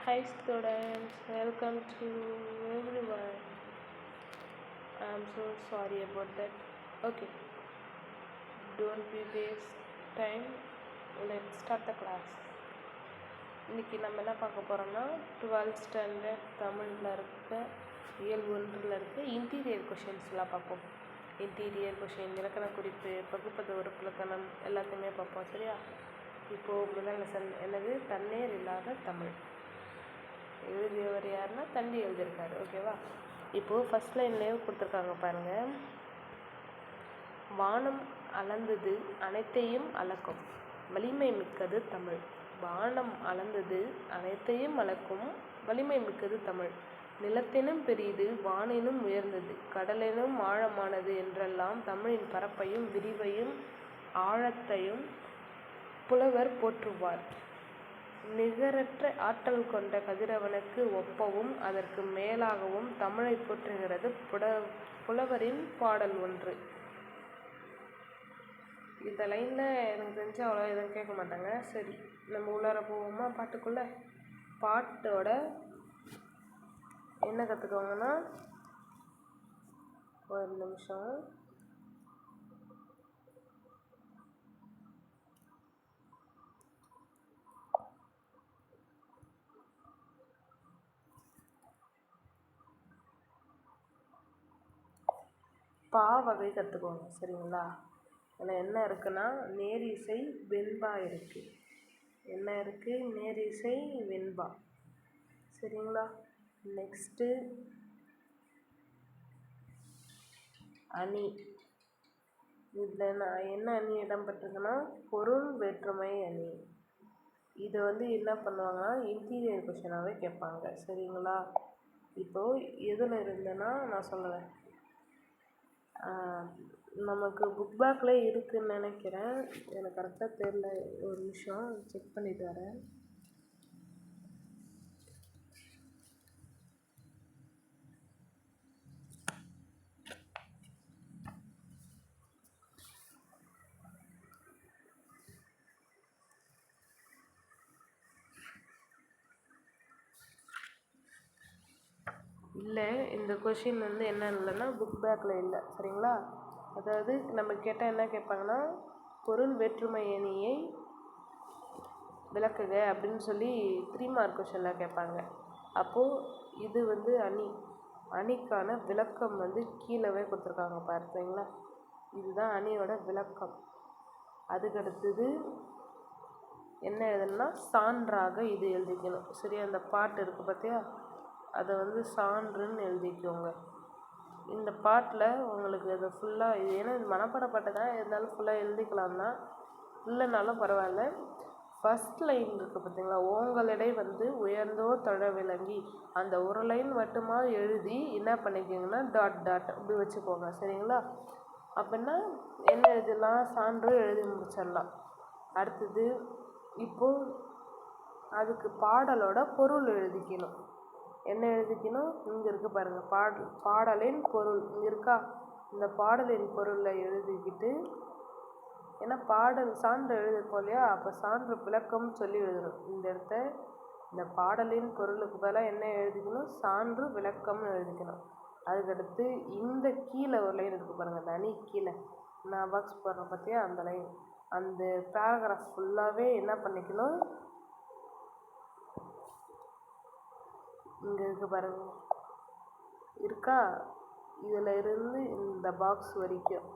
Hi students, welcome to everyone. I'm so sorry about that. Okay, don't be waste time. Let's start the class. இன்றைக்கி நம்ம என்ன பார்க்க போகிறோம்னா twelfth standard தமிழில் இருக்க இயல் ஒன்றில் இருக்க இன்டீரியர் கொஷின்ஸ்லாம் பார்ப்போம் இன்டீரியர் கொஷின் இலக்கண குறிப்பு பகுப்பத உறுப்பிலக்கணம் எல்லாத்தையுமே பார்ப்போம் சரியா இப்போது முதல் லெசன் என்னது தண்ணீர் இல்லாத தமிழ் எழுதியவர் யாருன்னா தண்டி எழுதியிருக்காரு ஓகேவா இப்போது ஃபஸ்ட் லைன்லேயே கொடுத்துருக்காங்க பாருங்கள் வானம் அளந்தது அனைத்தையும் அளக்கும். வலிமை மிக்கது தமிழ். வானம் அளந்தது அனைத்தையும் அளக்கும். வலிமை மிக்கது தமிழ். நிலத்தினும் பெரியது வானினும் உயர்ந்தது. கடலினும் ஆழமானது என்றெல்லாம் தமிழின் பரப்பையும் விரிவையும் ஆழத்தையும் புலவர் போற்றுவார். நிகரற்ற ஆற்றல் கொண்ட கதிரவனுக்கு ஒப்பவும் அதற்கு மேலாகவும் தமிழை போற்றுகிறது புட புலவரின் பாடல் ஒன்று. இந்த லைனில் எனக்கு தெரிஞ்சு அவ்வளோ எதுவும் கேட்க மாட்டாங்க. சரி நம்ம உள்ளார போவோமா பாட்டுக்குள்ளே? பாட்டோட என்ன கற்றுக்கோங்கன்னா ஒரு நிமிஷம். பா வகை கற்றுக்கோங்க சரிங்களா? அதில் என்ன இருக்குன்னா நேரிசை வெண்பா இருக்குது என்ன இருக்குது நேரிசை வெண்பா. சரிங்களா? நெக்ஸ்ட்டு அணி. இதில் நான் என்ன அணி இடம்பெற்றிருக்குன்னா பொருள் வேற்றுமை அணி. இதை வந்து என்ன பண்ணுவாங்கன்னா இன்டீரியர் கொஷனாகவே கேட்பாங்க சரிங்களா? இப்போது எதில் இருந்தேன்னா நான் சொல்லுவேன். நமக்கு புக் பேக்கில் இருக்குதுன்னு நினைக்கிறேன். எனக்கு கரெக்டாக தெரில ஒரு நிமிஷம். செக் பண்ணிட்டு வரேன் இல்லை இந்த கொஷின் வந்து என்ன இல்லைன்னா புக் பேக்கில் இல்லை. சரிங்களா? அதாவது நம்ம கேட்டால் என்ன கேட்பாங்கன்னா பொருள் வேற்றுமை அணியை விளக்குக அப்படின்னு சொல்லி த்ரீ மார்க் கொஷனில் கேட்பாங்க. அப்போது இது வந்து அணி. அணிக்கான விளக்கம் வந்து கீழவே கொடுத்துருக்காங்க பார்த்தீங்களா இதுதான் அணியோட விளக்கம். அதுக்கடுத்தது என்ன எழுதணும்னா சான்றாக இது எழுதிக்கணும். சரியா? அந்த பாட்டு இருக்குது பார்த்தியா அதை வந்து சான்றுன்னு எழுதிக்கோங்க. இந்த பாட்டில் உங்களுக்கு அது ஃபுல்லாக இது ஏன்னா இது மனப்பாடப்பட்ட தான் இருந்தாலும் ஃபுல்லாக எழுதிக்கலாம் தான். இல்லைனாலும் பரவாயில்ல. ஃபஸ்ட் லைன் இருக்குது பார்த்தீங்களா ஓங்களிடை வந்து உயர்ந்தோர் தொழ விளங்கி அந்த ஒரு லைன் மட்டுமா எழுதி என்ன பண்ணிக்கிங்கன்னா டாட் டாட் இப்படி வச்சுக்கோங்க. சரிங்களா? அப்படின்னா என்ன? எழுதலாம்? சான்று எழுதி முடிச்சிடலாம். அடுத்தது இப்போது அதுக்கு பாடலோட பொருள் எழுதிக்கணும். என்ன எழுதிக்கணும் இங்கே இருக்குது பாருங்கள் பாடல் பாடலின் பொருள். இங்கே இருக்கா? இந்த பாடலின் பொருளை எழுதிக்கிட்டு ஏன்னா பாடல் சான்று எழுதிருக்கோம் இல்லையா? அப்போ சான்று விளக்கம்னு சொல்லி எழுதணும். இந்த இடத்த இந்த பாடலின் பொருளுக்கு பதிலாக என்ன எழுதிக்கணும்? சான்று விளக்கம்னு எழுதிக்கணும். அதுக்கடுத்து இந்த கீழே ஒரு லைன் இருக்குது பாருங்கள் அந்த அணி கீழே. நான் பாக்ஸ் போடுறேன் பார்த்தியா அந்த லைன் அந்த பேராகிராஃப் ஃபுல்லாகவே என்ன பண்ணிக்கணும்? இங்கே இருக்குது பாருங்க. இருக்கா? இதில் இருந்து இந்த பாக்ஸ் வரைக்கும்.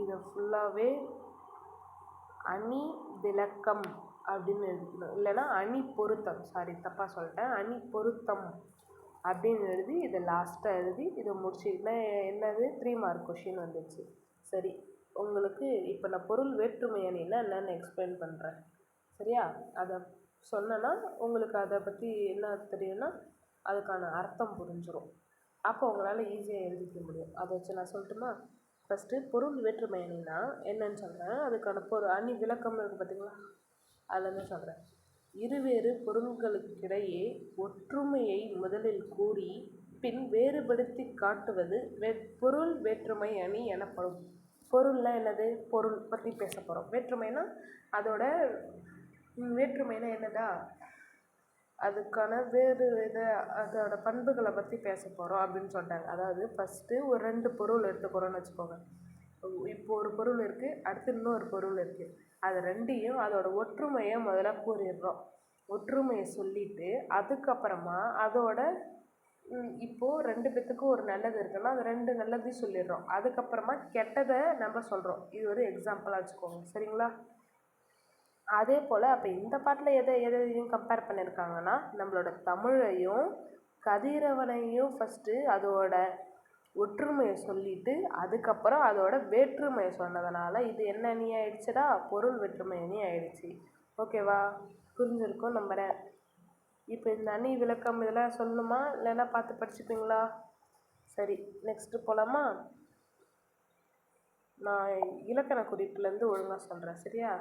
இதை ஃபுல்லாகவே அணி விளக்கம் அப்படின்னு எழுதிக்கணும் இல்லைன்னா அணி பொருத்தம் சாரி தப்பாக சொல்லிட்டேன். அணி பொருத்தம் அப்படின்னு எழுதி இதை லாஸ்ட்டாக எழுதி இதை முடிச்சுக்கிட்டா என்னது? த்ரீ மார்க் கொஷின் வந்துச்சு. சரி உங்களுக்கு இப்போ நான் பொருள் வேற்றுமை அணின்னா என்னென்னு எக்ஸ்பிளைன் பண்ணுறேன் சரியா? அதை சொன்னேன்னா உங்களுக்கு அதை பற்றி என்ன தெரியும்னா அதுக்கான அர்த்தம் புரிஞ்சிடும் அப்போ உங்களால் ஈஸியாக எழுதிக்க முடியும். அதை வச்சு நான் சொல்லட்டுமா? ஃபஸ்ட்டு பொருள் வேற்றுமை அணினா என்னன்னு சொல்கிறேன் அதுக்கான பொருள் அணி விளக்கம் இருக்குது பார்த்தீங்களா அதில் தான் சொல்கிறேன் இருவேறு பொருள்களுக்கிடையே ஒற்றுமையை முதலில் கூறி பின் வேறுபடுத்தி காட்டுவது வே பொருள் வேற்றுமை அணி எனப்படும். பொருள்னால் என்னது? பொருள் பற்றி பேச போகிறோம் வேற்றுமைனா அதோட வேற்றுமைனா என்னடா? அதுக்கான வேறு இதை அதோட பண்புகளை பற்றி பேச போகிறோம் அப்படின்னு சொல்லிட்டாங்க. அதாவது ஃபஸ்ட்டு ஒரு ரெண்டு பொருள் எடுத்துக்கிறோன்னு வச்சுக்கோங்க. இப்போ ஒரு பொருள் இருக்குது அடுத்து இன்னொரு பொருள் இருக்குது அது ரெண்டையும் அதோட ஒற்றுமையை முதல்ல கூறிடுறோம். ஒற்றுமையை சொல்லிட்டு அதுக்கப்புறமா அதோட இப்போது ரெண்டு பேத்துக்கும் ஒரு நல்லது இருக்குன்னா அது ரெண்டு நல்லதையும் சொல்லிடுறோம். அதுக்கப்புறமா கெட்டதை நம்ம சொல்கிறோம் இது ஒரு எக்ஸாம்பிளாக வச்சுக்கோங்க. சரிங்களா? அதே போல் அப்போ இந்த பாட்டில் எதை எதையும் கம்பேர் பண்ணியிருக்காங்கன்னா நம்மளோட தமிழையும் கதிரவனையும் ஃபஸ்ட்டு அதோட ஒற்றுமையை சொல்லிட்டு அதுக்கப்புறம் அதோட வேற்றுமையை சொன்னதுனால இது என்ன நீ ஆயிடுச்சுடா? பொருள் வேற்றுமை நீ ஆயிடுச்சு. ஓகேவா புரிஞ்சிருக்கும் நம்புகிறேன் இப்போ இந்த அணி விளக்கம் இதெல்லாம் சொல்லணுமா? இல்லைன்னா பார்த்து படிச்சுப்பீங்களா? சரி நெக்ஸ்ட்டு போகலாமா நான் இலக்கண குறிப்புலேருந்து ஒழுங்காக சொல்கிறேன் சரியா?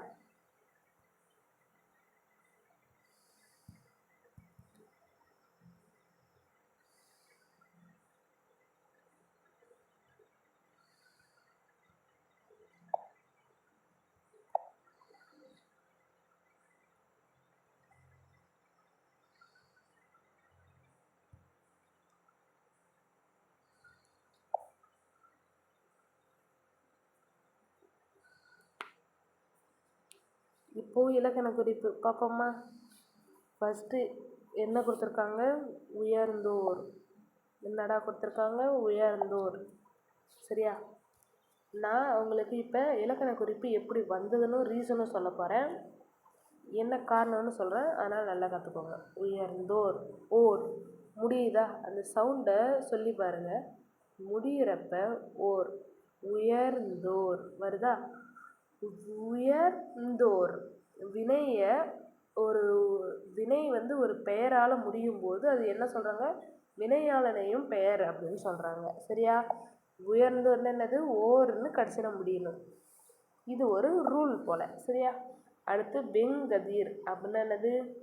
இப்போது இலக்கண குறிப்பு? பார்ப்போமா ஃபஸ்ட்டு என்ன கொடுத்துருக்காங்க? உயர்ந்தோர். என்னடா கொடுத்துருக்காங்க? உயர்ந்தோர். சரியா? நான் அவங்களுக்கு இப்போ இலக்கண குறிப்பு எப்படி வந்ததுன்னு ரீசனும் சொல்ல போகிறேன் என்ன காரணம்னு சொல்கிறேன் அதனால் நல்லா கற்றுக்கோங்க உயர்ந்தோர். ஓர். முடியுதா? அந்த சவுண்டை சொல்லி பாருங்கள் முடியிறப்ப ஓர். உயர்ந்தோர். வருதா? உயர்ந்தோர். வினையை ஒரு வினை வந்து ஒரு பெயரால் முடியும் போது அது என்ன சொல்கிறாங்க வினையாளனையும் பெயர் அப்படின்னு சொல்கிறாங்க சரியா? உயர்ந்தோர்னு என்னது? ஓர்னு கடைசியில் முடியணும். இது ஒரு ரூல் போல். சரியா? அடுத்து வெங்கதிர் அப்படின்னா என்னது?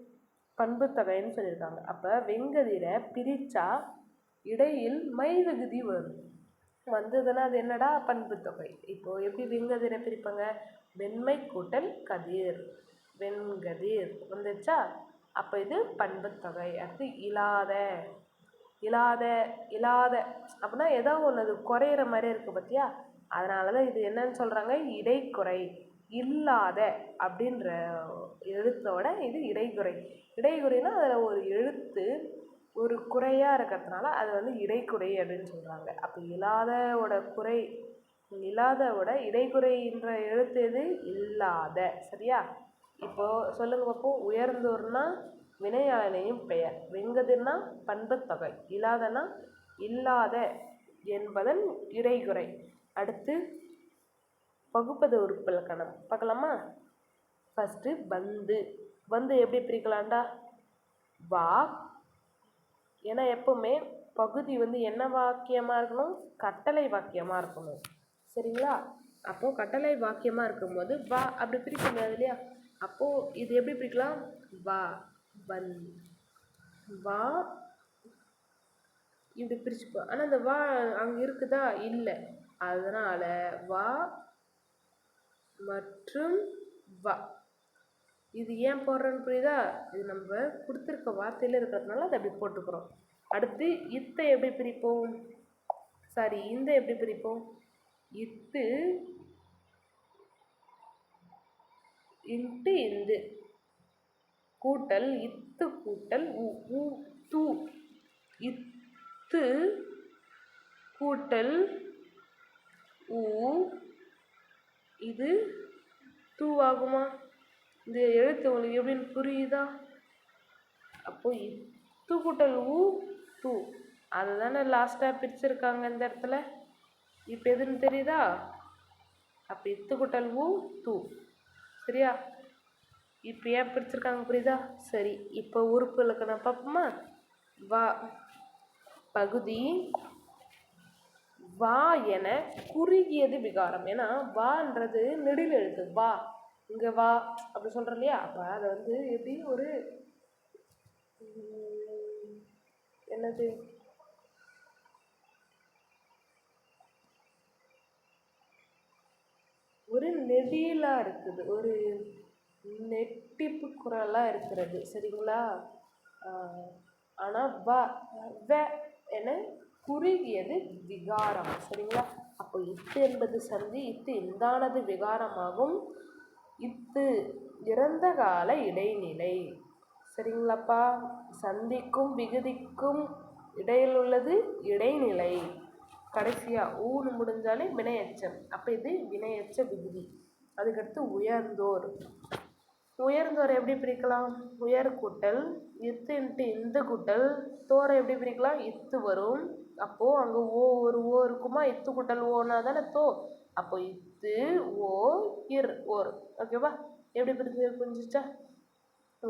பண்புத்தொகைன்னு சொல்லியிருக்காங்க. அப்போ வெங்கதிரை பிரித்தா இடையில் மைவகுதி வரும். வந்ததுன்னா அது என்னடா பண்புத்தொகை இப்போ எப்படி வெங்கதிரை பிரிப்பாங்க வெண்மை கூட்டல் கதிர். வெண்கதிர். வந்துச்சா அப்போ இது பண்புத்தொகை அடுத்து இல்லாத இல்லாத இல்லாத அப்படின்னா ஏதோ ஒன்று அது குறையிற மாதிரி இருக்குது பார்த்தியா அதனால தான் இது என்னன்னு சொல்கிறாங்க இடைக்குறை. இல்லாத அப்படின்ற எழுத்தோட இது இடைக்குறை. இடைக்குறைனா அதில் ஒரு எழுத்து ஒரு குறையாக இருக்கிறதுனால அது வந்து இடைக்குறை அப்படின்னு சொல்கிறாங்க அப்போ இல்லாதவோட குறை இல்லாதவோட இடைக்குறைன்ற எழுத்து எது? இல்லாத. சரியா? இப்போது சொல்லுங்கள் பார்ப்போம் உயர்ந்தோர்னா வினையாளனையும் பெயர். வெங்கதுன்னா பண்புத்தொகை. இல்லாதனா இல்லாத என்பதன் இடைக்குறை. அடுத்து பகுப்பது உறுப்பிலக்கணம். பார்க்கலாமா? ஃபஸ்ட்டு பந்து. வந்து எப்படி பிரிக்கலாண்டா வா ஏன்னா எப்போவுமே பகுதி வந்து என்ன வாக்கியமாக இருக்கணும்? கட்டளை வாக்கியமாக இருக்கணும். சரிங்களா? அப்போது கட்டளை வாக்கியமாக இருக்கும்போது வா அப்படி பிரிக்க முடியாது இல்லையா? அப்போது இது எப்படி பிரிக்கலாம்? வா வன். வா இப்படி பிரிச்சுப்போம் ஆனால் அந்த வா அங்கே இருக்குதா? இல்லை. அதனால் வா மற்றும் வா. இது ஏன் போடுறோன்னு புரியுதா? இது நம்ம கொடுத்துருக்க வார்த்தையில் இருக்கிறதுனால அதை அப்படி போட்டுக்கிறோம். அடுத்து இத்தை எப்படி பிரிப்போம்? சாரி இந்த எப்படி பிரிப்போம்? இத்து இன்ட்டு இந்து. கூட்டல் இத்து கூட்டல் உ து. இத்து கூட்டல் உ இது தூவாகுமா? இந்த எழுத்து உங்களுக்கு எப்படின்னு புரியுதா? அப்போ இத்து கூட்டல் ஊ து. அதை தானே லாஸ்ட்டாக பிரிச்சிருக்காங்க இந்த இடத்துல. இப்போ எதுன்னு தெரியுதா? அப்போ இத்து கூட்டல் உ சரியா? இப்போ ஏன் பிரிச்சிருக்காங்க புரியுதா? சரி இப்போ உறுப்பு இலக்கணம் பார்ப்போமா? வா. பகுதி வா என குறுகியது விகாரம். ஏன்னா வான்றது நெடில் எழுத்து. வா. இங்கே வா. அப்படி சொல்கிறோம் இல்லையா? அப்போ அதை வந்து எப்படி? ஒரு என்னது? ஒரு நெடியலாக இருக்குது. ஒரு நெட்டிப்பு குரலாக இருக்கிறது. சரிங்களா? ஆனால் வ வ என குறுகியது விகாரம். சரிங்களா? அப்போ இத்து என்பது சந்தி இத்து இந்தானது விகாரமாகும். இத்து இறந்த கால இடைநிலை. சரிங்களாப்பா? சந்திக்கும் விகுதிக்கும் இடையில் உள்ளது இடைநிலை. கடைசியாக ஊன்னு முடிஞ்சாலே வினையச்சம். அப்போ இது வினையச்ச விகுதி. அதுக்கடுத்து உயர்ந்தோர். உயர்ந்தோர் எப்படி பிரிக்கலாம்? உயர் கூட்டல் இத்து இன்ட்டு இந்த கூட்டல் தோரை எப்படி பிரிக்கலாம்? இத்து வரும். அப்போது அங்கே ஓ ஒரு ஓ இருக்குமா? இத்து கூட்டல் ஓனா தானே தோ. அப்போ இத்து ஓ இர் ஓர். ஓகேவா? எப்படி பிரிஞ்சு புரிஞ்சிச்சா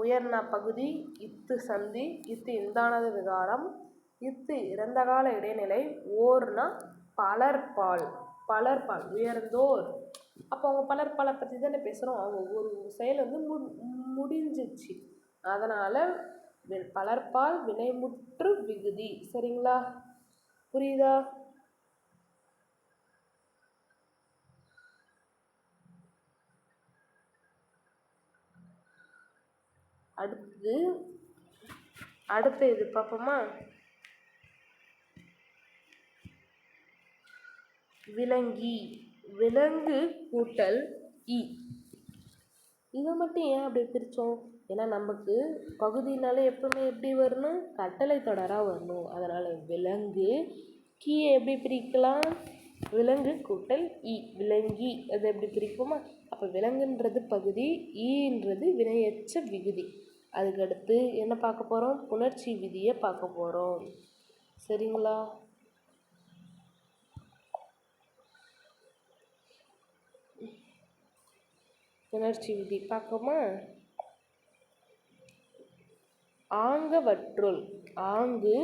உயர்னா பகுதி இத்து சந்தி இத்து இந்தானது விகாரம் இத்து இறந்த கால இடைநிலை ஓர்னா பலர்பால் பலர்பால் உயர்ந்தோர். அப்போ அவங்க பலர்பாலை பற்றி தானே பேசுகிறோம் அவங்க ஒரு செயல் வந்து மு முடிஞ்சிச்சு. அதனால் பலர்பால் வினைமுற்று விகுதி. சரிங்களா? புரியுதா? அடுத்தது அடுத்த இது பார்ப்போமா? விலங்கி. விலங்கு கூட்டல் இ. இதை மட்டும் ஏன் அப்படி பிரித்தோம்? ஏன்னா நமக்கு பகுதினாலே எப்பவுமே எப்படி வரணும்? கட்டளை தொடராக வரணும். அதனால் விலங்கு கீயை எப்படி பிரிக்கலாம்? விலங்கு கூட்டல் இ. விலங்கி அதை எப்படி பிரிப்போமா? அப்போ விலங்குன்றது பகுதி ஈன்றது வினையச்ச விகுதி. அதுக்கடுத்து என்ன பார்க்க போகிறோம் புணர்ச்சி விதியை பார்க்க போகிறோம் சரிங்களா? புணர்ச்சி விதி பார்க்கோமா? ஆங்கவற்றுள் ஆங்கு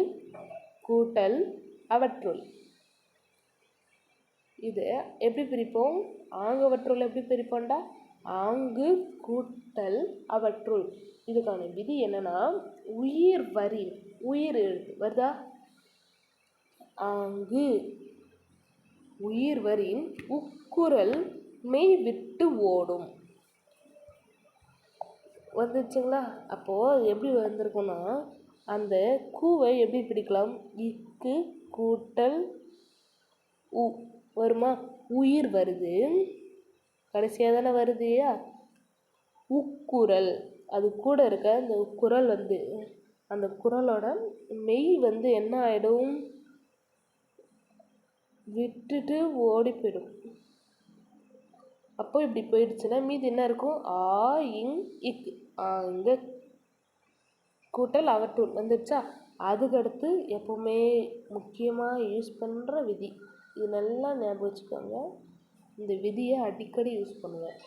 கூட்டல் அவற்றுள். இது எப்படி பிரிப்போம்? ஆங்கவற்றுள் எப்படி பிரிப்போம்டா? ஆங்கு கூட்டல் அவற்றுள். இதுக்கான விதி என்னன்னா உயிர் வரி உயிர் எழுத்து. வருதா? ஆங்கு. உயிர் வரின் உக்குரல் மெய் விட்டு ஓடும். வந்துச்சுங்களா அப்போது எப்படி வந்திருக்குன்னா அந்த கூவை எப்படி பிடிக்கலாம்? இக்கு கூட்டல் உ. வருமா? உயிர் வருது. கடைசியாக தானே வருதுயா உக்குரல். அது கூட இருக்க அந்த குரல் வந்து அந்த குரலோட மெய் வந்து என்ன ஆகிடும் விட்டுட்டு ஓடி போயிடும். அப்போ இப்படி போயிடுச்சுன்னா மீதி என்ன இருக்கும்? ஆ இங் இக். இங்கே கூட்டல் அவற்றுள் வந்துடுச்சா அதுக்கடுத்து எப்போவுமே முக்கியமாக யூஸ் பண்ணுற விதி. இது நல்லா ஞாபகம் வச்சுக்கோங்க. இந்த விதியை அடிக்கடி யூஸ் பண்ணுவேன்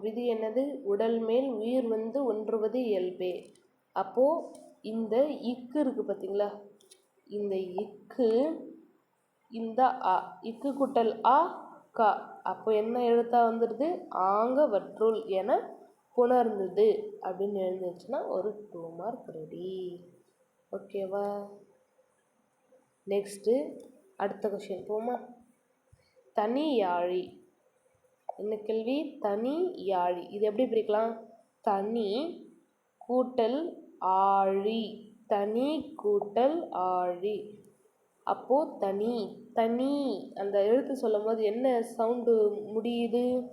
விதி என்னது? உடல் மேல் உயிர் வந்து ஒன்றுவது இயல்பே. அப்போது இந்த இக்கு இருக்குது பார்த்தீங்களா இந்த இக்கு இந்த அ இக்கு குட்டல் ஆ க. அப்போ என்ன எழுத்தா வந்துடுது ஆங்க வற்றுள் என புணர்ந்தது அப்படின்னு எழுந்துச்சுன்னா ஒரு டூ மார்க் ரெடி ஓகேவா நெக்ஸ்ட்டு அடுத்த கொஷின் போமா தனி யாழி என்ன கேள்வி தனி யாழி. இது எப்படி பிரிக்கலாம்? தனி கூட்டல் ஆழி. தனி கூட்டல் ஆழி. அப்போது தனி தனி. அந்த எழுத்து சொல்லும் போது என்ன சவுண்டு முடியுது?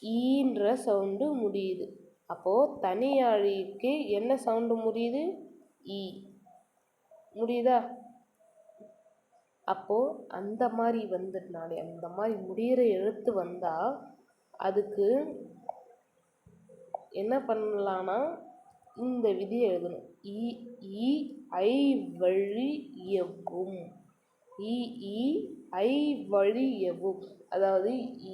ஈன்ற சவுண்டு முடியுது. அப்போது தனியாழிக்கு என்ன சவுண்டு முடியுது? ஈ. முடியுதா? அப்போது அந்த மாதிரி வந்ததுனாலே அந்த மாதிரி முடிகிற எழுத்து வந்தால் அதுக்கு என்ன பண்ணலான்னா இந்த விதியை எழுதணும். இ இ ஐ வழி எவ்வும் இ இ ஐ வழி எவ்வும் அதாவது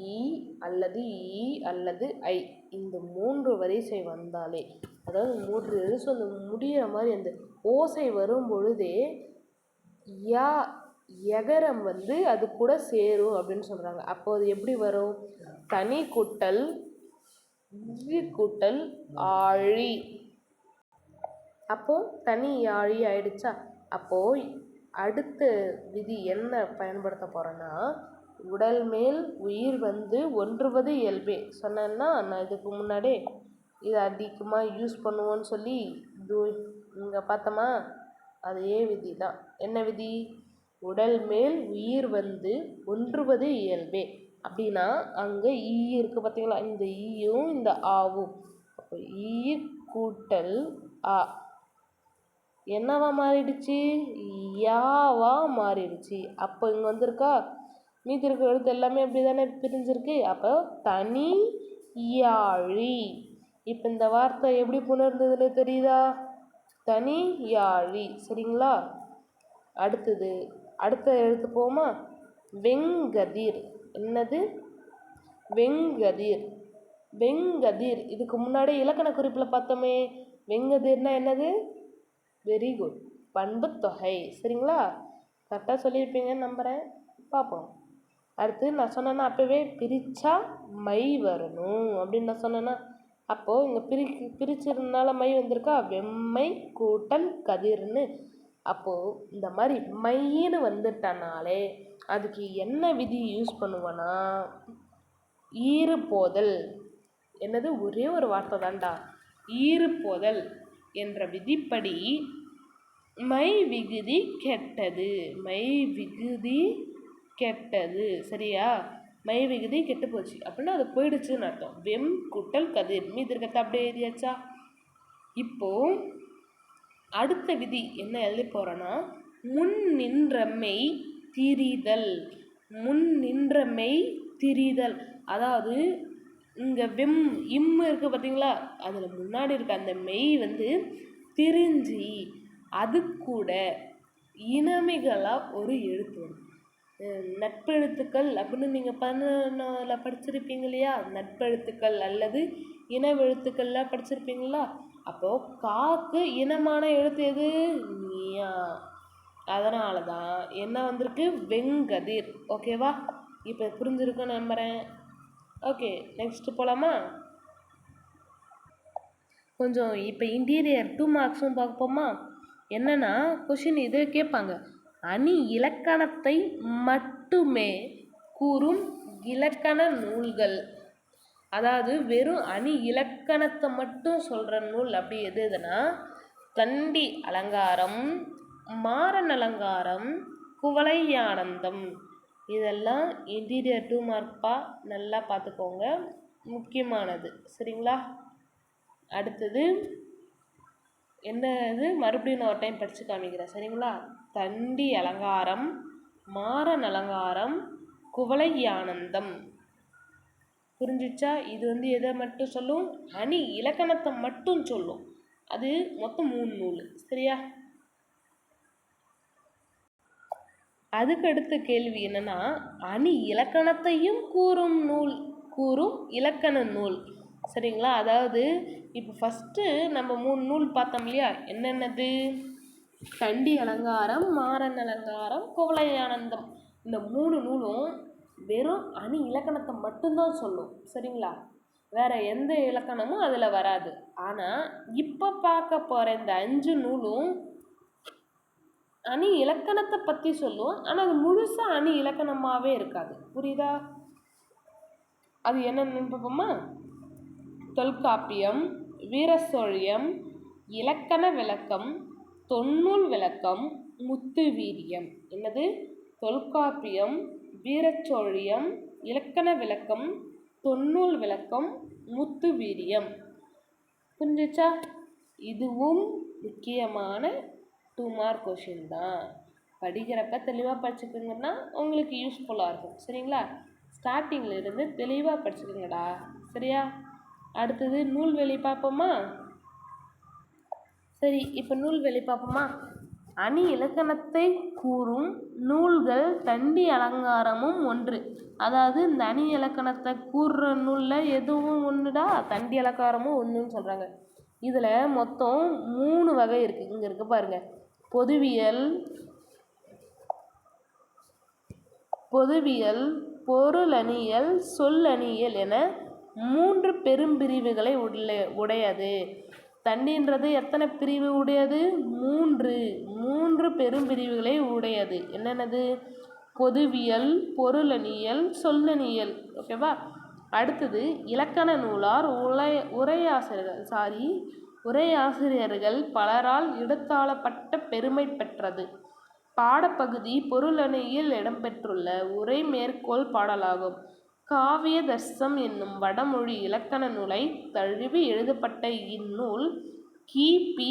இ அல்லது இ அல்லது ஐ. இந்த மூன்று வரிசை வந்தாலே அதாவது மூன்று எழுத்து அந்த முடிகிற மாதிரி அந்த ஓசை வரும் பொழுதே யா எகரம் வந்து அது கூட சேரும் அப்படின்னு சொல்கிறாங்க அப்போ அது எப்படி வரும்? தனி கூட்டல் கூட்டல் ஆழி. அப்போது தனி ஆழி ஆயிடுச்சா? அப்போது அடுத்த விதி என்ன பயன்படுத்த போகிறேன்னா உடல் மேல் உயிர் வந்து ஒன்றுவது இயல்பே. சொன்னேன்னா நான் இதுக்கு முன்னாடியே இதை அதிகமாக யூஸ் பண்ணுவோன்னு சொல்லி இது இங்கே பார்த்தோமா? அதே விதி தான் என்ன விதி? உடல் மேல் உயிர் வந்து ஒன்றுவது இயல்பே. அப்படின்னா அங்கே ஈ இருக்குது பார்த்தீங்களா? இந்த ஈயும் இந்த ஆவும். அப்போ ஈ கூட்டல் ஆ என்னவா மாறிடுச்சு? யாவா மாறிடுச்சு. அப்போ இங்கே வந்திருக்கா? மீதி இருக்கிற எழுத்து எல்லாமே அப்படி தானே பிரிஞ்சிருக்கு? அப்போ தனி யாழி. இப்போ இந்த வார்த்தை எப்படி புணர்ந்ததுன்னு தெரியுதா? தனி யாழி. சரிங்களா? அடுத்தது அடுத்த எழுத்து போமா வெங்கதிர். என்னது? வெங்கதிர். வெங்கதிர். இதுக்கு முன்னாடி இலக்கண குறிப்பில் பார்த்தோமே. வெங்கதிர்னா என்னது? வெரி குட் பண்பு தொகை. சரிங்களா? கரெக்டாக சொல்லியிருப்பீங்கன்னு நம்புகிறேன் பார்ப்போம். அடுத்து நான் சொன்னேன்னா அப்போவே பிரித்தா மை வரணும் அப்படின்னு நான் சொன்னேன்னா அப்போது இங்கே பிரி பிரிச்சிருந்தால மை வந்திருக்கா? வெம்மை கூட்டல் கதிர்னு. அப்போது இந்த மாதிரி மைன்னு வந்துட்டனாலே அதுக்கு என்ன விதி யூஸ் பண்ணுவேன்னா ஈறு போதல் என்னது? ஒரே ஒரு வார்த்தை தான்டா ஈறு போதல் என்ற விதிப்படி மை விகுதி கெட்டது. மை விகுதி கெட்டது. சரியா? மை விகுதி கெட்டு போச்சு அப்படின்னா அது போயிடுச்சுன்னு அர்த்தம். வெம் குட்டல் கதிர். மீதி இருக்கிறத அப்படியே எழுதியாச்சா இப்போது அடுத்த விதி என்ன எழுதி போகிறோன்னா முன் நின்ற மெய் திரிதல் முன் நின்ற மெய் திரிதல். அதாவது இங்கே வெம் இம்மு இருக்குது பார்த்தீங்களா அதில் முன்னாடி இருக்க அந்த மெய் வந்து திரிஞ்சு அது கூட இனமைகளாக ஒரு எழுத்து வரும். நட்பெழுத்துக்கள் அப்படின்னு நீங்கள் பதினொன்றில் படிச்சிருப்பீங்க இல்லையா? நட்பெழுத்துக்கள் அல்லது இனவெழுத்துக்கள்லாம் படிச்சிருப்பீங்களா? அப்போது காக்கு இனமான எழுத்து எது? நீயா. அதனால தான் என்ன வந்திருக்கு? வெங்கதிர். ஓகேவா இப்போ புரிஞ்சிருக்குன்னு நம்புகிறேன் ஓகே நெக்ஸ்ட்டு போகலாமா கொஞ்சம் இப்போ இன்டீரியர் டூ மார்க்ஸும் பார்ப்போமா? என்னென்னா கொஷின் இது கேட்பாங்க. அணி இலக்கணத்தை மட்டுமே கூறும் இலக்கண நூல்கள். அதாவது வெறும் அணி இலக்கணத்தை மட்டும் சொல்கிற நூல் அப்படி எது எதுனா தண்டி அலங்காரம் மாறன் அலங்காரம் குவளையானந்தம் இதெல்லாம் இன்டீரியர் டூ மார்க்பா நல்லா பார்த்துக்கோங்க. முக்கியமானது. சரிங்களா? அடுத்தது என்ன இது மறுபடியும் நான் ஒரு டைம் படித்து காமிக்கிறேன். சரிங்களா? தண்டி அலங்காரம் மாறன் அலங்காரம் குவளை ஆனந்தம். புரிஞ்சிச்சா? இது வந்து எதை மட்டும் சொல்லும்? அணி இலக்கணத்தை மட்டும் சொல்லும். அது மொத்தம் மூணு நூல். சரியா? அதுக்கு அடுத்த கேள்வி என்னன்னா அணி இலக்கணத்தையும் கூறும் நூல் கூறும் இலக்கண நூல். சரிங்களா? அதாவது இப்போ ஃபஸ்ட்டு நம்ம மூணு நூல் பார்த்தோம் இல்லையா? என்னென்னது? கண்டி அலங்காரம் மாறன் அலங்காரம் குவளையானந்தம் இந்த மூணு நூலும் வெறும் அணி இலக்கணத்தை மட்டும்தான் சொல்லும் சரிங்களா? வேற எந்த இலக்கணமும் அதில் வராது. ஆனால் இப்போ பார்க்க போகிற இந்த அஞ்சு நூலும் அணி இலக்கணத்தை பற்றி சொல்லுவோம் ஆனால் அது முழுசாக அணி இலக்கணமாகவே இருக்காது. புரியுதா? அது என்னென்னு பார்ப்போமா தொல்காப்பியம் வீரசோழியம் இலக்கண விளக்கம் தொன்னூல் விளக்கம் முத்து வீரியம் என்னது? தொல்காப்பியம் வீரச்சோழியம் இலக்கண விளக்கம் தொன்னூல் விளக்கம் முத்து வீரியம். புரிஞ்சிச்சா? இதுவும் முக்கியமான டூ மார்க் கொஷின் தான். படிக்கிறப்ப தெளிவாக படிச்சுக்கோங்கன்னா உங்களுக்கு யூஸ்ஃபுல்லாக இருக்கும். சரிங்களா? ஸ்டார்டிங்கில் இருந்து தெளிவாக படிச்சுக்கோங்கடா. சரியா? அடுத்தது நூல்வெளி பார்ப்போமா? சரி இப்போ நூல்வெளி பார்ப்போமா? அணி இலக்கணத்தை கூறும் நூல்கள் தண்டி அலங்காரமும் ஒன்று. அதாவது இந்த அணி இலக்கணத்தை கூறுற நூலில் எதுவும் ஒன்றுடா தண்டி அலங்காரமும் ஒன்றுன்னு சொல்கிறாங்க இதில் மொத்தம் மூணு வகை இருக்குது இங்கே இருக்குது பாருங்கள் பொதுவியல் பொதுவியல் பொருளணியல் சொல்லணியல் என மூன்று பெரும்பிரிவுகளை உள்ள உடையது. தண்ணின்றது எத்தனை பிரிவு உடையது? மூன்று. மூன்று பெரும்பிரிவுகளை உடையது. என்னென்னது? பொதுவியல் பொருளணியல் சொல்லணியல். ஓகேவா? அடுத்தது இலக்கண நூலார் உரை உரையாசிரியர்கள் சாரி உரையாசிரியர்கள் பலரால் எடுத்தாளப்பட்ட பெருமை பெற்றது. பாடப்பகுதி பொருளணியில் இடம்பெற்றுள்ள உரை மேற்கோள் பாடலாகும். காவிய தர்சம் என்னும் வடமொழி இலக்கண நூலை தழுவி எழுதப்பட்ட இந்நூல் கிபி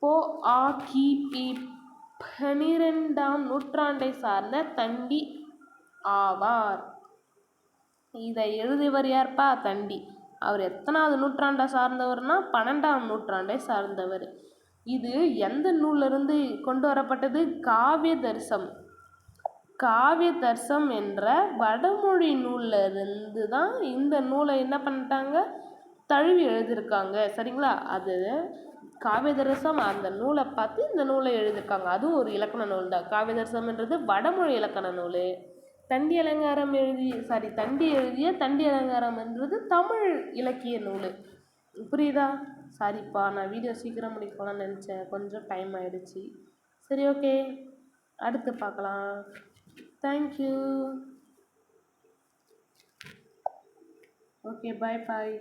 பொ. ஆ. கிபி பனிரெண்டாம் நூற்றாண்டை சார்ந்த தண்டி ஆவார். இதை எழுதியவர் யார்ப்பா தண்டி. அவர் எத்தனாவது நூற்றாண்டை சார்ந்தவர்னா? பன்னெண்டாம் நூற்றாண்டை சார்ந்தவர். இது எந்த நூலிருந்து கொண்டு வரப்பட்டது? காவிய தரிசம் காவிய தர்சம் என்ற வடமொழி நூலில் இருந்து தான் இந்த நூலை என்ன பண்ணிட்டாங்க? தழுவி எழுதியிருக்காங்க. சரிங்களா? அது காவியதரசம் அந்த நூலை பார்த்து இந்த நூலை எழுதியிருக்காங்க. அதுவும் ஒரு இலக்கண நூல் தான் காவியதரசம்ன்றது வடமொழி இலக்கண நூல். தண்டி அலங்காரம் எழுதி சாரி தண்டி எழுதிய தண்டி அலங்காரம்ன்றது தமிழ் இலக்கிய நூல். புரியுதா? சாரிப்பா நான் வீடியோ சீக்கிரம் முடிக்கலாம்னு நினச்சேன். கொஞ்சம் டைம் ஆயிடுச்சு. சரி ஓகே அடுத்து பார்க்கலாம். Thank you. Okay, bye bye.